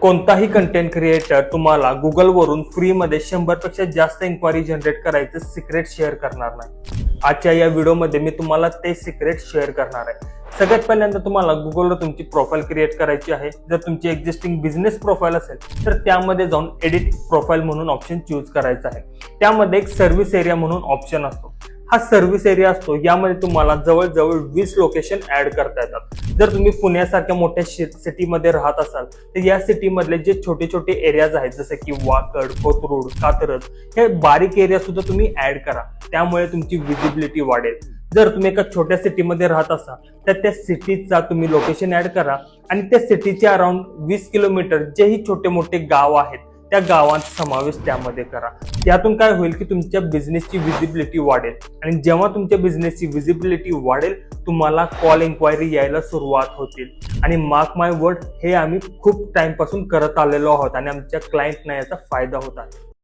कोणताही content creator तुम्हाला गुगलवरून फ्रीमध्ये शंभरपेक्षा जास्त इन्क्वायरी जनरेट करायचं सिक्रेट शेअर करणार नाही. आजच्या या व्हिडिओमध्ये मी तुम्हाला ते सिक्रेट शेअर करणार आहे. सगळ्यात पहिल्यांदा तुम्हाला गुगलवर तुमची प्रोफाईल क्रिएट करायची आहे. जर तुमची एक्झिस्टिंग बिझनेस प्रोफाईल असेल तर त्यामध्ये जाऊन एडिट प्रोफाईल म्हणून ऑप्शन चूज करायचा आहे. त्यामध्ये एक सर्व्हिस एरिया म्हणून ऑप्शन असतो. हा सर्व्हिस एरिया असतो यामध्ये तुम्हाला जवळजवळ वीस लोकेशन ऍड करता येतात. जर तुम्ही पुण्यासारख्या मोठ्या सिटीमध्ये राहत असाल तर या सिटीमधले जे छोटे छोटे एरियाज आहेत जसे की वाकड कोथरूड कात्रज हे बारीक एरिया सुद्धा तुम्ही ऍड करा. त्यामुळे तुमची विजिबिलिटी वाढेल. जर तुम्ही एका छोट्या सिटीमध्ये राहत असाल तर त्या सिटीचा तुम्ही लोकेशन ऍड करा. आणि त्या सिटीच्या अराउंड वीस किलोमीटर जेही छोटे मोठे गाव आहेत त्या गावांचा समावेश त्यामध्ये करा. त्यातून काय होईल की तुमच्या बिझनेसची विजिबिलिटी वाढेल. आणि जेव्हा तुमच्या बिझनेसची विजिबिलिटी वाढेल तुम्हाला कॉल इन्क्वायरी यायला सुरुवात होतील. आणि मार्क माय वर्ड हे आम्ही खूप टाइमपासून करत आलेलो आहोत आणि आमच्या क्लायंटना याचा फायदा होत आहे.